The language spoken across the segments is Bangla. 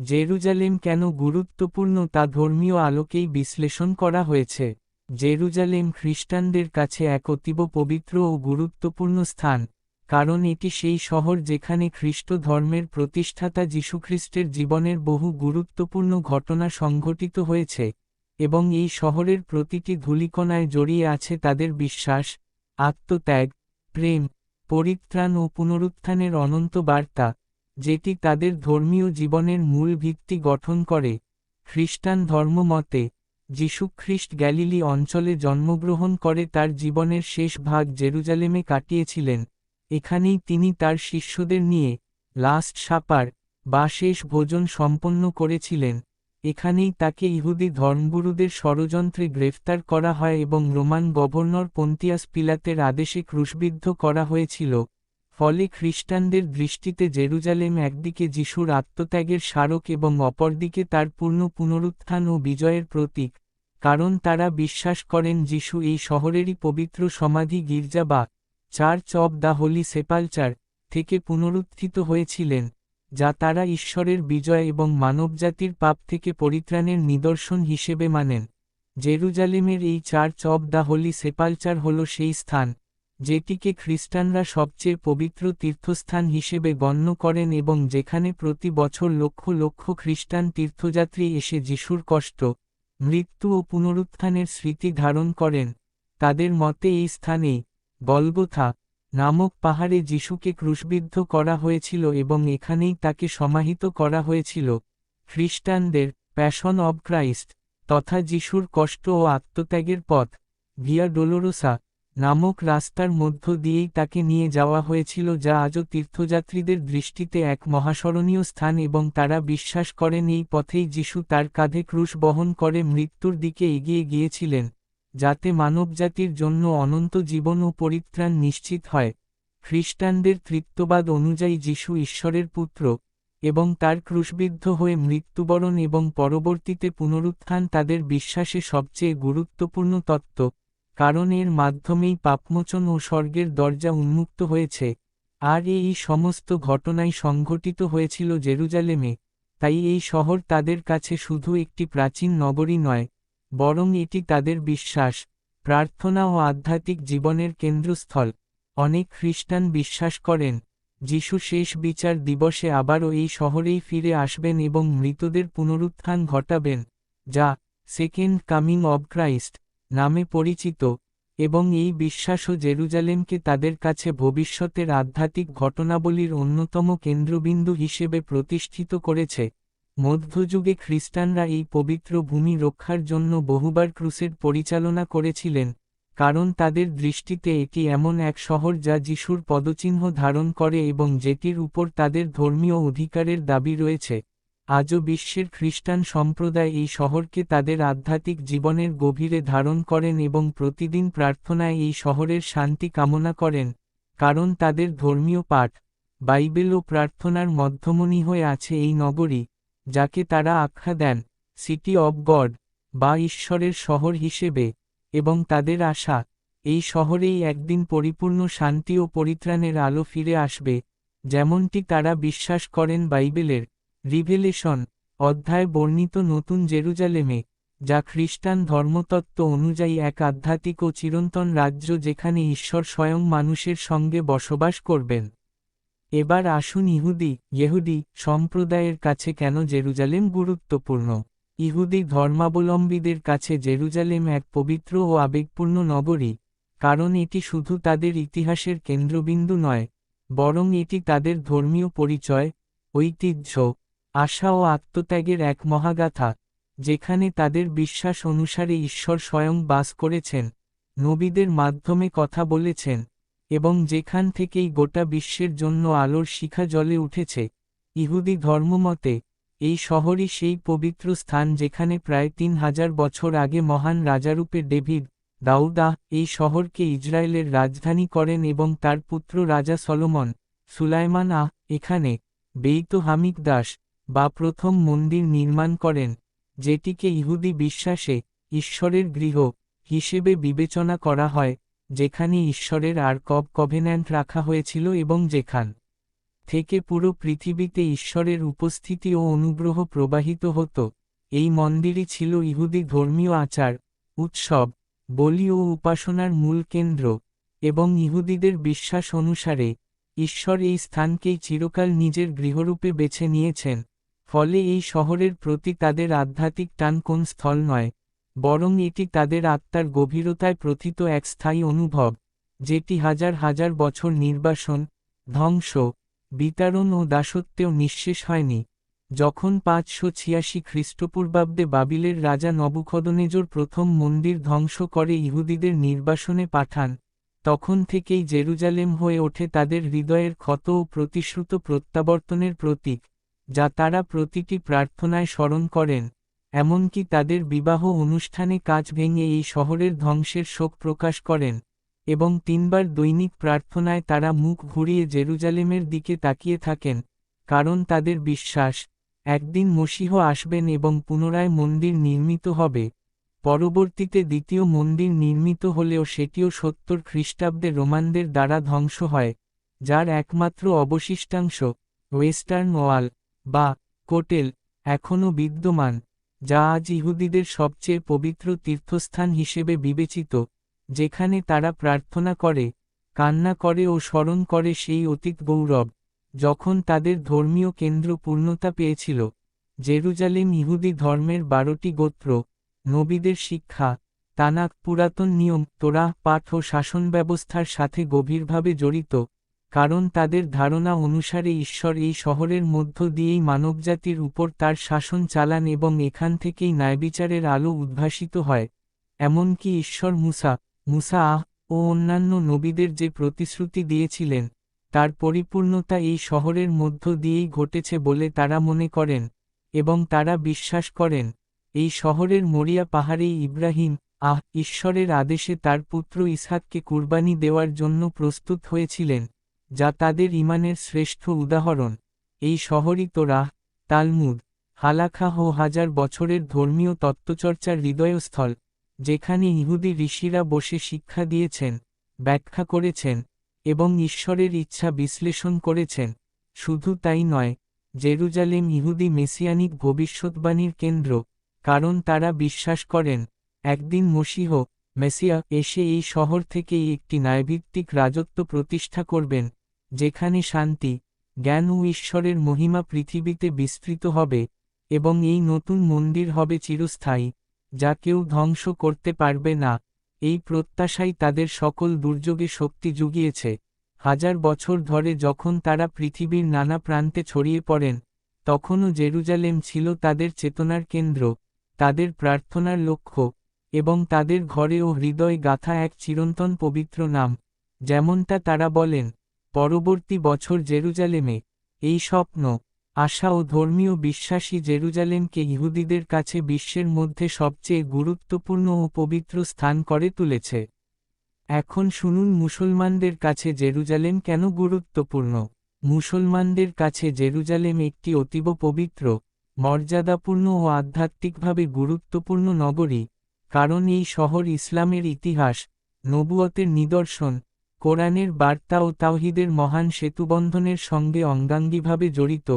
জেরুজালেম কেন গুরুত্বপূর্ণ তা ধর্মীয় আলোকেই বিশ্লেষণ করা হয়েছে। জেরুজালেম খ্রিস্টানদের কাছে এক অতীব পবিত্র ও গুরুত্বপূর্ণ স্থান, কারণ এটি সেই শহর যেখানে খ্রিস্ট ধর্মের প্রতিষ্ঠাতা যীশুখ্রিস্টের জীবনের বহু গুরুত্বপূর্ণ ঘটনা সংঘটিত হয়েছে, এবং এই শহরের প্রতিটি ধূলিকণায় জড়িয়ে আছে তাদের বিশ্বাস, আত্মত্যাগ, প্রেম, পরিত্রাণ ও পুনরুত্থানের অনন্ত বার্তা। যেটি তাদের ধর্মীয় জীবনের মূল ভিত্তি গঠন করে, খ্রিস্টান ধর্মমতে যীশুখ্রিস্ট গ্যালিলি অঞ্চলে জন্মগ্রহণ করে তার জীবনের শেষ ভাগ জেরুজালেমে কাটিয়েছিলেন, এখানেই তিনি তার শিষ্যদের নিয়ে, লাস্ট সাপার, বা শেষ ভোজন সম্পন্ন করেছিলেন, এখানেই তাকে ইহুদি ধর্মগুরুদের ষড়যন্ত্রে গ্রেফতার করা হয় এবং রোমান গভর্নর পন্তিয়াস পিলাতের আদেশে ক্রুশবিদ্ধ করা হয়েছিল। ফলে খ্রিস্টানদের দৃষ্টিতে জেরুজালেম একদিকে যিশুর আত্মত্যাগের স্মারক এবং অপরদিকে তার পূর্ণ পুনরুত্থান ও বিজয়ের প্রতীক, কারণ তারা বিশ্বাস করেন যিশু এই শহরেরই পবিত্র সমাধি গির্জা বা church of the holy sepulchre থেকে পুনরুত্থিত হয়েছিলেন, যা তারা ঈশ্বরের বিজয় এবং মানবজাতির পাপ থেকে পরিত্রাণের নিদর্শন হিসেবে মানেন। জেরুজালেমের এই church of the holy sepulchre হল সেই স্থান যেটিকে খ্রিস্টানরা সবচেয়ে পবিত্র তীর্থস্থান হিসেবে গণ্য করেন এবং যেখানে প্রতি বছর লক্ষ লক্ষ খ্রিস্টান তীর্থযাত্রী এসে যিশুর কষ্ট, মৃত্যু ও পুনরুত্থানের স্মৃতি ধারণ করেন। তাদের মতে এই স্থানেই গলগোথা নামক পাহাড়ে যিশুকে ক্রুশবিদ্ধ করা হয়েছিল এবং এখানেই তাকে সমাহিত করা হয়েছিল। খ্রিস্টানদের প্যাশন অব ক্রাইস্ট তথা যিশুর কষ্ট ও আত্মত্যাগের পথ ভিয়া ডোলোরোসা নামক রাস্তার মধ্য দিয়েই তাকে নিয়ে যাওয়া হয়েছিল যা আজও তীর্থযাত্রীদের দৃষ্টিতে এক মহাস্মরণীয় স্থান এবং তারা বিশ্বাস করেন এই পথেই যিশু তার কাঁধে ক্রুশ বহন করে মৃত্যুর দিকে এগিয়ে গিয়েছিলেন, যাতে মানবজাতির জন্য অনন্ত জীবন ও পরিত্রাণ নিশ্চিত হয়। খ্রিস্টানদের তৃত্ববাদ অনুযায়ী যিশু ঈশ্বরের পুত্র এবং তার ক্রুশবিদ্ধ হয়ে মৃত্যুবরণ এবং পরবর্তীতে পুনরুত্থান তাদের বিশ্বাসে সবচেয়ে গুরুত্বপূর্ণ তত্ত্ব। কারণ এর মাধ্যমেই পাপমোচন ও স্বর্গের দরজা উন্মুক্ত হয়েছে। আর এই সমস্ত ঘটনাই সংঘটিত হয়েছিল জেরুজালেমে, তাই এই শহর তাদের কাছে শুধু একটি প্রাচীন নগরী নয়, বরং এটি তাদের বিশ্বাস, প্রার্থনা ও আধ্যাত্মিক জীবনের কেন্দ্রস্থল। অনেক খ্রিস্টান বিশ্বাস করেন, যিশু শেষ বিচার দিবসে আবারও এই শহরেই ফিরে আসবেন এবং মৃতদের পুনরুত্থান ঘটাবেন, যা সেকেন্ড কামিং অব ক্রাইস্ট। নামে পরিচিত, এবং এই বিশ্বাসও জেরুজালেমকে তাদের কাছে ভবিষ্যতের আধ্যাত্মিক ঘটনাবলীর অন্যতম কেন্দ্রবিন্দু হিসেবে প্রতিষ্ঠিত করেছে। মধ্যযুগে খ্রিস্টানরা এই পবিত্র ভূমি রক্ষার জন্য বহুবার ক্রুসের পরিচালনা করেছিলেন, কারণ তাদের দৃষ্টিতে এটি এমন এক শহর যা যিশুর পদচিহ্ন ধারণ করে এবং যেটির উপর তাদের ধর্মীয় অধিকারের দাবি রয়েছে। আজও বিশ্বের খ্রিস্টান সম্প্রদায় এই শহরকে তাদের আধ্যাত্মিক জীবনের গভীরে ধারণ করেন এবং প্রতিদিন প্রার্থনায় এই শহরের শান্তি কামনা করেন, কারণ তাদের ধর্মীয় পাঠ, বাইবেল ও প্রার্থনার মধ্যমণি হয়ে আছে এই নগরী, যাকে তারা আখ্যা দেন, সিটি অব গড বা ঈশ্বরের শহর হিসেবে, এবং তাদের আশা, এই শহরেই একদিন পরিপূর্ণ শান্তি ও পরিত্রাণের আলো ফিরে আসবে যেমনটি তারা বিশ্বাস করেন বাইবেলের। রিভেলেশন অধ্যায় বর্ণিত নতুন জেরুজালেমে, যা খ্রিস্টান ধর্মতত্ত্ব অনুযায়ী এক আধ্যাত্মিক ও চিরন্তন রাজ্য যেখানে ঈশ্বর স্বয়ং মানুষের সঙ্গে বসবাস করবেন। এবার আসুন ইহুদি ইহুদি সম্প্রদায়ের কাছে কেন জেরুজালেম গুরুত্বপূর্ণ? ইহুদি ধর্মাবলম্বীদের কাছে জেরুজালেম এক পবিত্র ও আবেগপূর্ণ নগরী, কারণ এটি শুধু তাদের ইতিহাসের কেন্দ্রবিন্দু নয়, বরং এটি তাদের ধর্মীয় পরিচয়, ঐতিহ্য আশা ও আত্মত্যাগের এক মহাগাথা, যেখানে তাদের বিশ্বাস অনুসারে ঈশ্বর স্বয়ং বাস করেছেন, নবীদের মাধ্যমে কথা বলেছেন, এবং যেখান থেকেই গোটা বিশ্বের জন্য আলোর শিখা জলে উঠেছে, ইহুদি ধর্মমতে, এই শহরই সেই পবিত্র স্থান যেখানে প্রায় তিন হাজার বছর আগে মহান রাজারূপে ডেভিড দাউদাহ এই শহরকে ইসরায়েলের রাজধানী করেন এবং তার পুত্র রাজা সলোমন, সুলাইমান আহ, এখানে, বেইত হামিক দাস বা প্রথম মন্দির নির্মাণ করেন, যেটিকে ইহুদি বিশ্বাসে ঈশ্বরের গৃহ হিসেবে বিবেচনা করা হয়, যেখানে ঈশ্বরের আর কব কভেন্যান্ট রাখা হয়েছিল এবং যেখান থেকে পুরো পৃথিবীতে ঈশ্বরের উপস্থিতি ও অনুগ্রহ প্রবাহিত হতো। এই মন্দিরই ছিল ইহুদি ধর্মীয় আচার, উৎসব, বলি ও উপাসনার মূল কেন্দ্র এবং ইহুদিদের বিশ্বাস অনুসারে ঈশ্বর এই স্থানকেই চিরকাল নিজের গৃহরূপে বেছে নিয়েছেন। ফলে এই শহরের প্রতি তাদের আধ্যাত্মিক টান কোন স্থল নয়, বরং এটি তাদের আত্মার গভীরতায় প্রথিত এক স্থায়ী অনুভব, যেটি হাজার হাজার বছর নির্বাসন, ধ্বংস, বিতারণ ও দাসত্বেও নিঃশেষ হয়নি। যখন পাঁচশো ছিয়াশি খ্রিস্টপূর্বাব্দে বাবিলের রাজা নবুখদনেজর প্রথম মন্দির ধ্বংস করে ইহুদিদের নির্বাসনে পাঠান, তখন থেকেই জেরুজালেম হয়ে ওঠে তাদের হৃদয়ের ক্ষত ও প্রতিশ্রুত প্রত্যাবর্তনের প্রতীক। যা তারা প্রতিটি প্রার্থনায় স্মরণ করেন, এমনকি তাদের বিবাহ অনুষ্ঠানে কাজ ভেঙে এই শহরের ধ্বংসের শোক প্রকাশ করেন, এবং তিনবার দৈনিক প্রার্থনায় তারা মুখ ঘুরিয়ে জেরুজালেমের দিকে তাকিয়ে থাকেন, কারণ তাদের বিশ্বাস, একদিন মসীহ আসবেন এবং পুনরায় মন্দির নির্মিত হবে, পরবর্তীতে দ্বিতীয় মন্দির নির্মিত হলেও সেটিও সত্তর খ্রিস্টাব্দে রোমানদের দ্বারা ধ্বংস হয়, যার একমাত্র অবশিষ্টাংশ ওয়েস্টার্ন ওয়াল। বা, কোটেল, এখনও বিদ্যমান, যা আজ ইহুদিদের সবচেয়ে পবিত্র তীর্থস্থান হিসেবে বিবেচিত, যেখানে তারা প্রার্থনা করে, কান্না করে ও স্মরণ করে সেই অতীত গৌরব, যখন তাদের ধর্মীয় কেন্দ্র পূর্ণতা পেয়েছিল, জেরুজালেম ইহুদি ধর্মের বারোটি গোত্র, নবীদের শিক্ষা, তানাক পুরাতন নিয়ম তোরা পাঠ ও শাসন ব্যবস্থার সাথে গভীরভাবে জড়িত কারণ তাদের ধারণা অনুসারে ঈশ্বর এই শহরের মধ্য দিয়েই মানবজাতির উপর তার শাসন চালান এবং এখান থেকেই ন্যায়বিচারের আলো উদ্ভাসিত হয়। এমনকি ঈশ্বর মুসা মুসা আহ ও অন্যান্য নবীদের যে প্রতিশ্রুতি দিয়েছিলেন, তার পরিপূর্ণতা এই শহরের মধ্য দিয়েই ঘটেছে বলে তারা মনে করেন এবং তারা বিশ্বাস করেন। এই শহরের মরিয়া পাহাড়েই ইব্রাহিম আহ ঈশ্বরের আদেশে তার পুত্র ইসহাককে কুরবানি দেওয়ার জন্য প্রস্তুত হয়েছিলেন। যা তাদের ইমানের শ্রেষ্ঠ উদাহরণ। এই শহরই তোরা তালমুদ, হালাখা ও হাজার বছরের ধর্মীয় তত্ত্বচর্চার হৃদয়স্থল, যেখানে ইহুদি ঋষিরা বসে শিক্ষা দিয়েছেন, ব্যাখ্যা করেছেন এবং ঈশ্বরের ইচ্ছা বিশ্লেষণ করেছেন। শুধু তাই নয়, জেরুজালেম ইহুদি মেসিয়ানিক ভবিষ্যৎবাণীর কেন্দ্র, কারণ তারা বিশ্বাস করেন, একদিন মসিহ, মেসিয়া এসে এই শহর থেকেই একটি ন্যায়ভিত্তিক রাজত্ব প্রতিষ্ঠা করবেন। যেখানে শান্তি, জ্ঞান ও ঈশ্বরের মহিমা পৃথিবীতে বিস্তৃত হবে এবং এই নতুন মন্দির হবে চিরস্থায়ী, যা কেউ ধ্বংস করতে পারবে না। এই প্রত্যাশাই তাদের সকল দুর্যোগে শক্তি জুগিয়েছে। হাজার বছর ধরে যখন তারা পৃথিবীর নানা প্রান্তে ছড়িয়ে পড়েন, তখনও জেরুজালেম ছিল তাদের চেতনার কেন্দ্র, তাদের প্রার্থনার লক্ষ্য এবং তাদের ঘরে ও হৃদয় গাথা এক চিরন্তন পবিত্র নাম, যেমনটা তারা বলেন পরবর্তী বছর জেরুজালেমে, এই স্বপ্ন, আশা ও ধর্মীয় বিশ্বাসী জেরুজালেমকে ইহুদিদের কাছে বিশ্বের মধ্যে সবচেয়ে গুরুত্বপূর্ণ ও পবিত্র স্থান করে তুলেছে। এখন শুনুন, মুসলমানদের কাছে জেরুজালেম কেন গুরুত্বপূর্ণ? মুসলমানদের কাছে জেরুজালেম একটি অতীব পবিত্র, মর্যাদাপূর্ণ ও আধ্যাত্মিকভাবে গুরুত্বপূর্ণ নগরী, কারণ এই শহর ইসলামের ইতিহাস, নবুয়তের নিদর্শন কোরআনের বার্তা ও তাওহিদের মহান সেতুবন্ধনের সঙ্গে অঙ্গাঙ্গিভাবে জড়িত,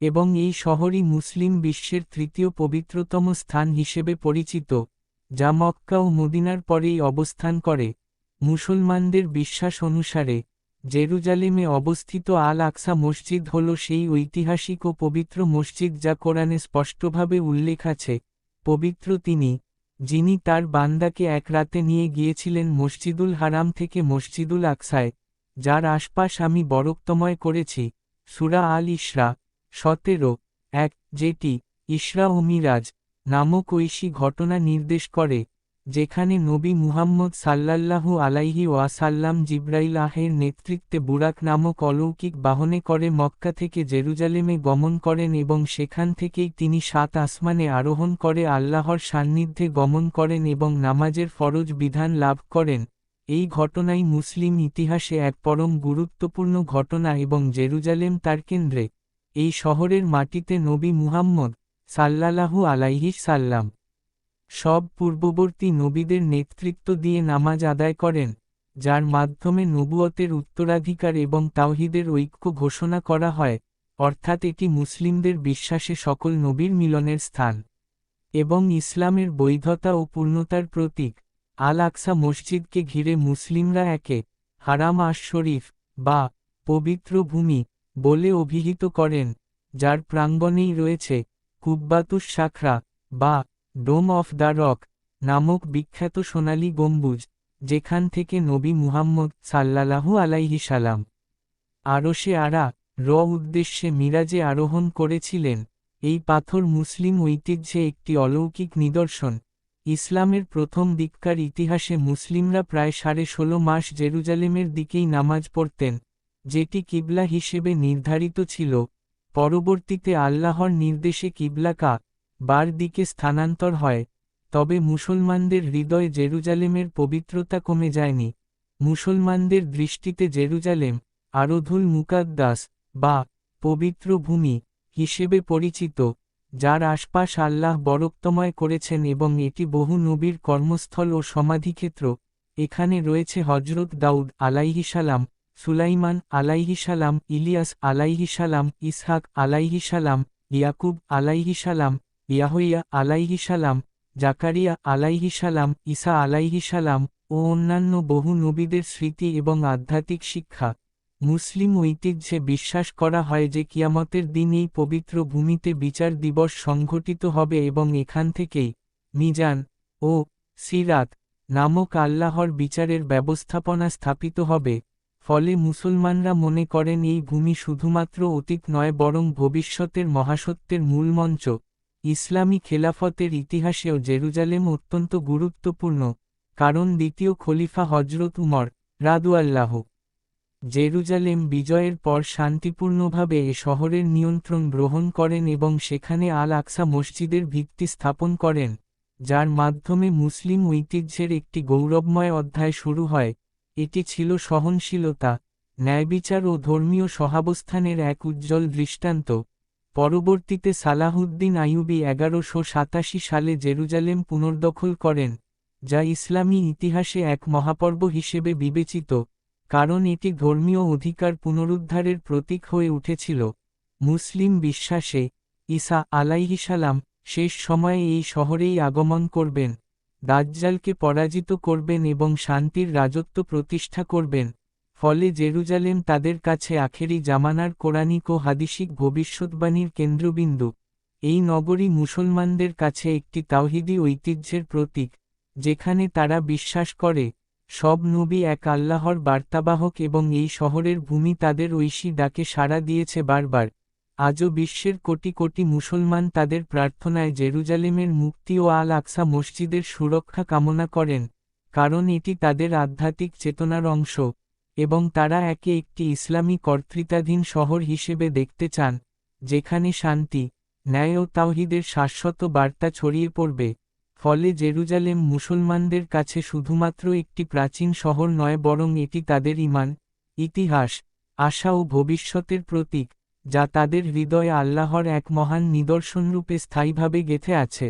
এবং এই শহরই মুসলিম বিশ্বের তৃতীয় পবিত্রতম স্থান হিসেবে পরিচিত, যা মক্কা ও মদিনার পরেই অবস্থান করে। মুসলমানদের বিশ্বাস অনুসারে, জেরুজালেমে অবস্থিত আল আকসা মসজিদ হল সেই ঐতিহাসিক ও পবিত্র মসজিদ যা কোরআনে স্পষ্টভাবে উল্লেখ আছে। পবিত্র তিনি যিনি তার বান্দাকে এক রাতে নিয়ে গিয়েছিলেন মসজিদুল হারাম থেকে মসজিদুল আকসায়, যার আশপাশ আমি বরক্তময় করেছি, সুরা আল ইশরা, সতেরো, এক, যেটি ইশরা ও মিরাজ নামক ঐশী ঘটনা নির্দেশ করে। যেখানে নবী মুহাম্মদ সাল্লাল্লাহু আলাইহি ওয়াসাল্লাম জিব্রাইল আহের নেতৃত্বে বুরাক নামক অলৌকিক বাহনে করে মক্কা থেকে জেরুজালেমে গমন করেন এবং সেখান থেকেই তিনি সাত আসমানে আরোহণ করে আল্লাহর সান্নিধ্যে গমন করেন এবং নামাজের ফরজ বিধান লাভ করেন। এই ঘটনাই মুসলিম ইতিহাসে এক পরম গুরুত্বপূর্ণ ঘটনা এবং জেরুজালেম তার কেন্দ্রে। এই শহরের মাটিতে নবী মুহাম্মদ সাল্লাল্লাহু আলাইহি সাল্লাম সব পূর্ববর্তী নবীদের নেতৃত্ব দিয়ে নামাজ আদায় করেন, যার মাধ্যমে নবুয়তের উত্তরাধিকার এবং তাওহিদের ঐক্য ঘোষণা করা হয়, অর্থাৎ এটি মুসলিমদের বিশ্বাসে সকল নবীর মিলনের স্থান, এবং ইসলামের বৈধতা ও পূর্ণতার প্রতীক। আল আকসা মসজিদকে ঘিরে মুসলিমরা একে হারাম আশ শরীফ বা পবিত্র ভূমি বলে অভিহিত করেন, যার প্রাঙ্গণেই রয়েছে কুব্বাতুস শাখরা বা ডোম অফ দ্য রক নামক বিখ্যাত সোনালি গম্বুজ, যেখান থেকে নবী মুহাম্মদ সাল্লাল্লাহু আলাইহি সালাম আরশে আরা, র উদ্দেশ্যে মিরাজে আরোহণ করেছিলেন। এই পাথর মুসলিম ঐতিহ্যে একটি অলৌকিক নিদর্শন। ইসলামের প্রথম দিককার ইতিহাসে মুসলিমরা প্রায় সাড়ে ষোলো মাস জেরুজালেমের দিকেই নামাজ পড়তেন, যেটি কিবলা হিসেবে নির্ধারিত ছিল। পরবর্তীতে আল্লাহর নির্দেশে কিবলাকা বার দিকে স্থানান্তর হয়, তবে মুসলমানদের হৃদয়ে জেরুজালেমের পবিত্রতা কমে যায়নি। মুসলমানদের দৃষ্টিতে জেরুজালেম আরধুল মুকাদ্দাস বা পবিত্র ভূমি হিসেবে পরিচিত, যার আশপাশ আল্লাহ বরক্তময় করেছেন এবং এটি বহু নবীর কর্মস্থল ও সমাধিক্ষেত্র। এখানে রয়েছে হজরত দাউদ আলাইহি সালাম, সুলাইমান আলাইহি সালাম, ইলিয়াস আলাইহি সালাম, ইসহাক আলাইহি সালাম, ইয়াকুব আলাইহি সালাম ইয়াহইয়া আলাইহি সালাম, জাকারিয়া আলাইহি সালাম, ঈসা আলাইহি সালাম ও অন্যান্য বহু নবীদের স্মৃতি এবং আধ্যাত্মিক শিক্ষা। মুসলিম ঐতিহ্যে বিশ্বাস করা হয় যে কিয়ামতের দিন এই পবিত্র ভূমিতে বিচার দিবস সংঘটিত হবে এবং এখান থেকেই মিজান ও সিরাত নামক আল্লাহর বিচারের ব্যবস্থাপনা স্থাপিত হবে। ফলে মুসলমানরা মনে করেন এই ভূমি শুধুমাত্র অতীত নয়, বরং ভবিষ্যতের মহাসত্যের মূল মঞ্চ ইসলামী খেলাফতের ইতিহাসেও জেরুজালেম অত্যন্ত গুরুত্বপূর্ণ, কারণ দ্বিতীয় খলিফা হজরত উমর রাদুয়াল্লাহ জেরুজালেম বিজয়ের পর শান্তিপূর্ণভাবে এ শহরের নিয়ন্ত্রণ গ্রহণ করেন এবং সেখানে আল আকসা মসজিদের ভিত্তি স্থাপন করেন, যার মাধ্যমে মুসলিম ঐতিহ্যের একটি গৌরবময় অধ্যায় শুরু হয়। এটি ছিল সহনশীলতা, ন্যায়বিচার ও ধর্মীয় সহাবস্থানের এক উজ্জ্বল দৃষ্টান্ত। পরবর্তীতে সালাহুদ্দিন আইয়ুবি এগারোশো সাতাশি সালে জেরুজালেম পুনর্দখল করেন, যা ইসলামী ইতিহাসে এক মহাপর্ব হিসেবে বিবেচিত, কারণ এটি ধর্মীয় অধিকার পুনরুদ্ধারের প্রতীক হয়ে উঠেছিল। মুসলিম বিশ্বাসে ঈসা আলাইহিসালাম শেষ সময়ে এই শহরেই আগমন করবেন, দাজ্জালকে পরাজিত করবেন এবং শান্তির রাজত্ব প্রতিষ্ঠা করবেন। ফলে জেরুজালেম তাদের কাছে আখেরি জামানার কোরআনিক ও হাদিসিক ভবিষ্যৎবাণীর কেন্দ্রবিন্দু। এই নগরী মুসলমানদের কাছে একটি তাওহিদি ঐতিহ্যের প্রতীক, যেখানে তারা বিশ্বাস করে, সব নবী এক আল্লাহর বার্তাবাহক এবং এই শহরের ভূমি তাদের ঐশী ডাকে সাড়া দিয়েছে বারবার। আজও বিশ্বের কোটি কোটি মুসলমান তাদের প্রার্থনায় জেরুজালেমের মুক্তি ও আল আকসা মসজিদের সুরক্ষা কামনা করেন, কারণ এটি তাদের আধ্যাত্মিক চেতনার অংশ। এবং তারা একে একটি ইসলামী কর্তৃত্বাধীন শহর হিসেবে দেখতে চান, যেখানে শান্তি, ন্যায় ও তাওহিদের শাশ্বত বার্তা ছড়িয়ে পড়বে, ফলে জেরুজালেম মুসলমানদের কাছে শুধুমাত্র একটি প্রাচীন শহর নয় বরং এটি তাদের ইমান ইতিহাস, আশা ও ভবিষ্যতের প্রতীক, যা তাদের হৃদয়ে আল্লাহর এক মহান নিদর্শনরূপে স্থায়ীভাবে গেথে আছে।